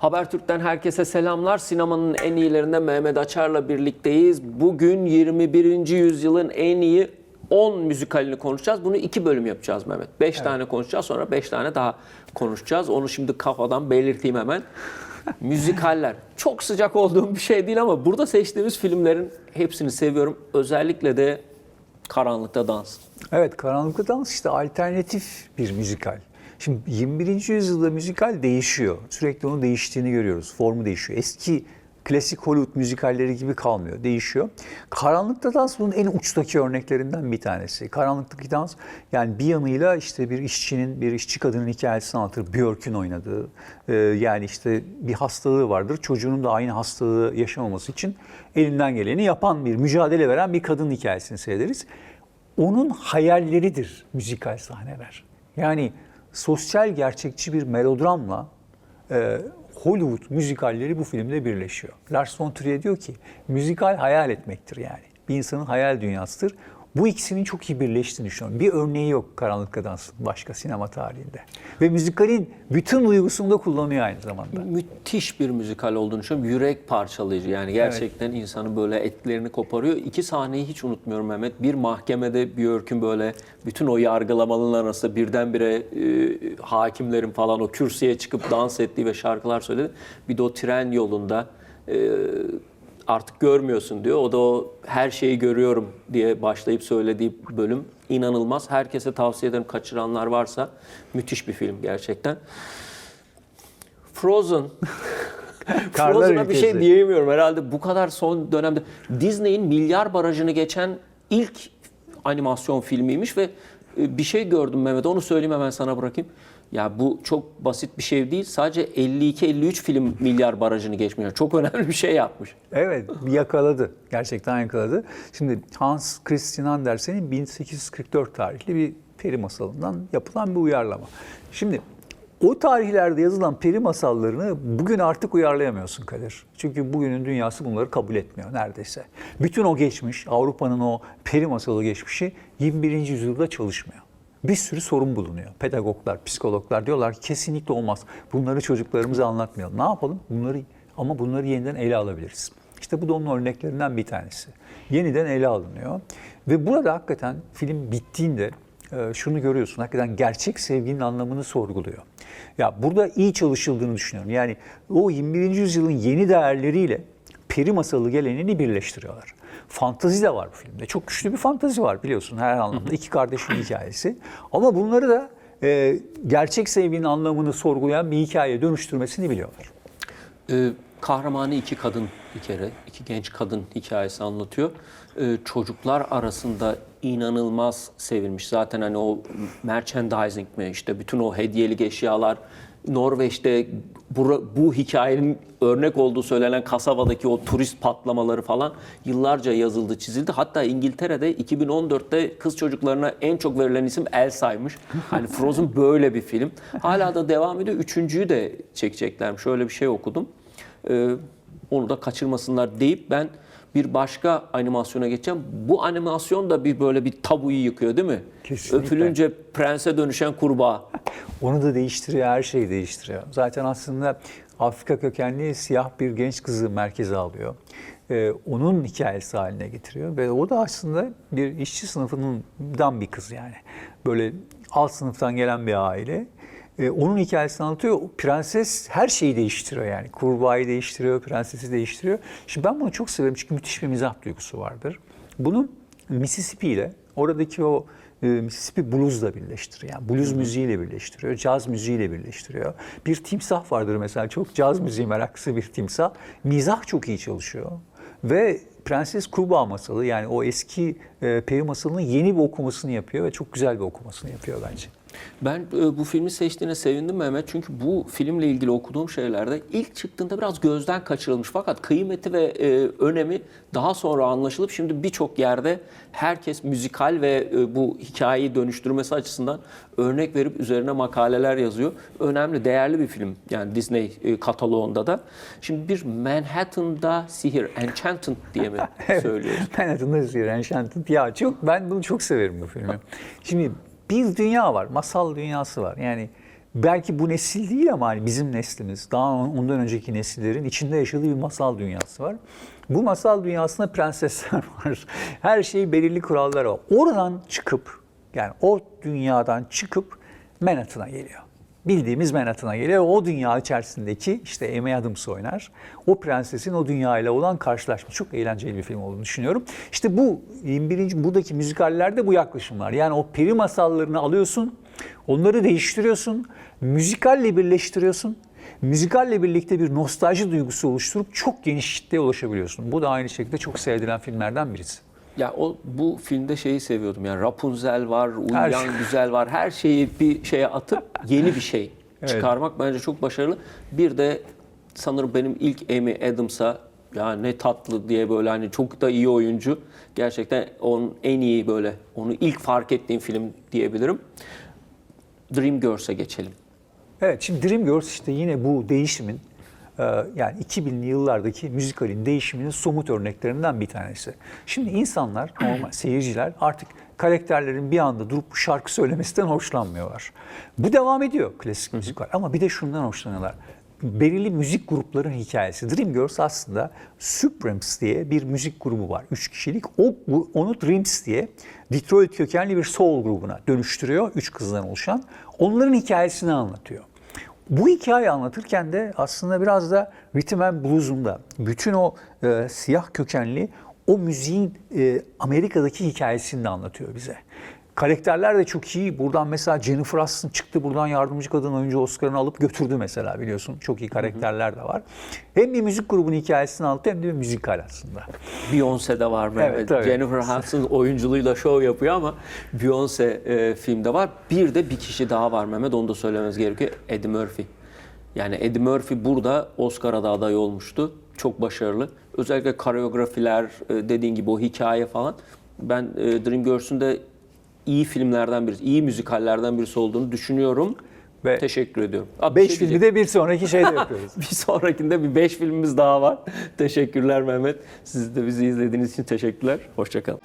Habertürk'ten herkese selamlar. Sinemanın en iyilerinde Mehmet Açar'la birlikteyiz. Bugün 21. yüzyılın en iyi 10 müzikalini konuşacağız. Bunu iki bölüm yapacağız Mehmet. 5 tane konuşacağız sonra 5 tane daha konuşacağız. Onu şimdi kafadan belirteyim hemen. Müzikaller. Çok sıcak olduğum bir şey değil ama burada seçtiğimiz filmlerin hepsini seviyorum. Özellikle de Karanlıkta Dans. Evet, Karanlıklı Dans işte alternatif bir müzikal. Şimdi 21. yüzyılda müzikal değişiyor. Sürekli onun değiştiğini görüyoruz. Formu değişiyor. Eski klasik Hollywood müzikalleri gibi kalmıyor. Değişiyor. Karanlıkta Dans bunun en uçtaki örneklerinden bir tanesi. Karanlıktaki Dans yani bir yanıyla işte bir işçinin, bir işçi kadının hikayesini anlatır. Björk'ün oynadığı. Ee, yani işte bir hastalığı vardır. Çocuğunun da aynı hastalığı yaşamaması için elinden geleni yapan bir, mücadele veren bir kadın hikayesini seyrederiz onun hayalleridir müzikal sahneler. Yani sosyal gerçekçi bir melodramla e, Hollywood müzikalleri bu filmde birleşiyor. Lars von Trier diyor ki müzikal hayal etmektir yani. Bir insanın hayal dünyasıdır. Bu ikisinin çok iyi birleştiğini düşünüyorum. Bir örneği yok Karanlık Dans'ın başka sinema tarihinde. Ve müzikalin bütün duygusunu da kullanıyor aynı zamanda. müthiş bir müzikal olduğunu düşünüyorum. Yürek parçalayıcı yani gerçekten insanın böyle etlerini koparıyor. İki sahneyi hiç unutmuyorum Mehmet. Bir mahkemede Björk'ün böyle bütün o yargılamaların arasında birdenbire e, hakimlerin falan o kürsüye çıkıp dans ettiği ve şarkılar söyledi. Bir de o tren yolunda e, artık görmüyorsun diyor. O da o her şeyi görüyorum diye başlayıp söylediği bölüm inanılmaz. Herkese tavsiye ederim kaçıranlar varsa müthiş bir film gerçekten. Frozen. Frozen'a bir şey diyemiyorum herhalde bu kadar son dönemde. Disney'in milyar barajını geçen ilk animasyon filmiymiş ve e, bir şey gördüm Mehmet onu söyleyeyim hemen sana bırakayım. Ya bu çok basit bir şey değil. Sadece 52-53 film milyar barajını geçmiyor. Çok önemli bir şey yapmış. Evet, yakaladı. Gerçekten yakaladı. Şimdi Hans Christian Andersen'in 1844 tarihli bir peri masalından yapılan bir uyarlama. Şimdi o tarihlerde yazılan peri masallarını bugün artık uyarlayamıyorsun Kadir. Çünkü bugünün dünyası bunları kabul etmiyor neredeyse. Bütün o geçmiş, Avrupa'nın o peri masalı geçmişi 21. yüzyılda çalışmıyor. Bir sürü sorun bulunuyor. Pedagoglar, psikologlar diyorlar ki kesinlikle olmaz. Bunları çocuklarımıza anlatmayalım. Ne yapalım? Bunları ama bunları yeniden ele alabiliriz. İşte bu da onun örneklerinden bir tanesi. Yeniden ele alınıyor. Ve burada hakikaten film bittiğinde e, şunu görüyorsun. Hakikaten gerçek sevginin anlamını sorguluyor. Ya burada iyi çalışıldığını düşünüyorum. Yani o 21. yüzyılın yeni değerleriyle peri masalı geleneğini birleştiriyorlar. Fantazi de var bu filmde. Çok güçlü bir fantazi var biliyorsun her anlamda. İki kardeşin hikayesi. Ama bunları da e, gerçek sevginin anlamını sorgulayan bir hikayeye dönüştürmesini biliyorlar. Ee, kahramanı iki kadın bir kere, iki genç kadın hikayesi anlatıyor. Ee, çocuklar arasında inanılmaz sevilmiş. Zaten hani o merchandising mi işte bütün o hediyelik eşyalar Norveç'te bu, bu hikayenin örnek olduğu söylenen kasabadaki o turist patlamaları falan yıllarca yazıldı, çizildi. Hatta İngiltere'de 2014'te kız çocuklarına en çok verilen isim Elsa'ymış. Hani Frozen böyle bir film. Hala da devam ediyor. Üçüncüyü de çekeceklermiş. Şöyle bir şey okudum. Ee, onu da kaçırmasınlar deyip ben bir başka animasyona geçeceğim. Bu animasyon da bir böyle bir tabuyu yıkıyor değil mi? Kesinlikle. Öpülünce prense dönüşen kurbağa. Onu da değiştiriyor, her şeyi değiştiriyor. Zaten aslında Afrika kökenli siyah bir genç kızı merkeze alıyor. Ee, onun hikayesi haline getiriyor ve o da aslında bir işçi sınıfından bir kız yani. Böyle alt sınıftan gelen bir aile. Ee, onun hikayesini anlatıyor. Prenses her şeyi değiştiriyor yani. Kurbağayı değiştiriyor, prensesi değiştiriyor. Şimdi ben bunu çok severim çünkü müthiş bir mizah duygusu vardır. Bunu Mississippi ile oradaki o e, Mississippi blues'la birleştiriyor. Yani blues müziğiyle birleştiriyor, caz müziğiyle birleştiriyor. Bir timsah vardır mesela çok caz müziği meraklısı bir timsah. Mizah çok iyi çalışıyor. Ve Prenses Kurbağa masalı yani o eski e, peri masalının yeni bir okumasını yapıyor ve çok güzel bir okumasını yapıyor bence. Ben e, bu filmi seçtiğine sevindim Mehmet. Çünkü bu filmle ilgili okuduğum şeylerde ilk çıktığında biraz gözden kaçırılmış. Fakat kıymeti ve e, önemi daha sonra anlaşılıp şimdi birçok yerde herkes müzikal ve e, bu hikayeyi dönüştürmesi açısından örnek verip üzerine makaleler yazıyor. Önemli, değerli bir film. Yani Disney e, kataloğunda da. Şimdi bir Manhattan'da sihir, Enchanted diye mi söylüyoruz? Manhattan'da Zero Enchanted. Ya çok ben bunu çok severim bu filmi. Şimdi bir dünya var, masal dünyası var. Yani belki bu nesil değil ama hani bizim neslimiz, daha ondan önceki nesillerin içinde yaşadığı bir masal dünyası var. Bu masal dünyasında prensesler var. Her şey belirli kurallar var. Oradan çıkıp yani o dünyadan çıkıp Manhattan'a geliyor. Bildiğimiz Manhattan'a geliyor. O dünya içerisindeki işte Amy Adams oynar. O prensesin o dünyayla olan karşılaşma. Çok eğlenceli bir film olduğunu düşünüyorum. İşte bu 21. buradaki müzikallerde bu yaklaşım var. Yani o peri masallarını alıyorsun, onları değiştiriyorsun, müzikalle birleştiriyorsun. Müzikalle birlikte bir nostalji duygusu oluşturup çok geniş kitleye ulaşabiliyorsun. Bu da aynı şekilde çok sevilen filmlerden birisi. Ya o bu filmde şeyi seviyordum yani Rapunzel var, Uyuyan şey. Güzel var. Her şeyi bir şeye atıp yeni bir şey Evet. çıkarmak bence çok başarılı. Bir de sanırım benim ilk Amy Adams'a ya ne tatlı diye böyle hani çok da iyi oyuncu. Gerçekten onun en iyi böyle onu ilk fark ettiğim film diyebilirim. Dreamgirls'e geçelim. Evet şimdi Dreamgirls işte yine bu değişimin yani 2000'li yıllardaki müzikalin değişiminin somut örneklerinden bir tanesi. Şimdi insanlar, normal seyirciler artık karakterlerin bir anda durup şarkı söylemesinden hoşlanmıyorlar. Bu devam ediyor klasik müzikal ama bir de şundan hoşlanıyorlar. Belirli müzik grupların hikayesi. Dreamgirls aslında Supremes diye bir müzik grubu var. Üç kişilik. O, onu Dreams diye Detroit kökenli bir soul grubuna dönüştürüyor. Üç kızdan oluşan. Onların hikayesini anlatıyor. Bu hikayeyi anlatırken de aslında biraz da rhythm and blues'un da bütün o e, siyah kökenli o müziğin e, Amerika'daki hikayesini de anlatıyor bize. Karakterler de çok iyi. Buradan mesela Jennifer Aniston çıktı. Buradan yardımcı kadın oyuncu Oscar'ını alıp götürdü mesela biliyorsun. Çok iyi karakterler de var. Hem bir müzik grubunun hikayesini anlatıyor hem de bir müzikal aslında. Beyoncé'de var Mehmet. Evet, tabii. Jennifer Hudson oyunculuğuyla şov yapıyor ama Beyoncé e, filmde var. Bir de bir kişi daha var Mehmet. Onu da söylememiz gerekiyor. Eddie Murphy. Yani Eddie Murphy burada Oscar'a da aday olmuştu. Çok başarılı. Özellikle koreografiler, e, dediğin gibi o hikaye falan. Ben e, Dreamgirls'ün de iyi filmlerden birisi, iyi müzikallerden birisi olduğunu düşünüyorum. Ve Teşekkür ediyorum. Abi bir Beş şey filmi de bir sonraki şeyde yapıyoruz. Bir sonrakinde bir 5 filmimiz daha var. Teşekkürler Mehmet. Siz de bizi izlediğiniz için teşekkürler. Hoşçakalın.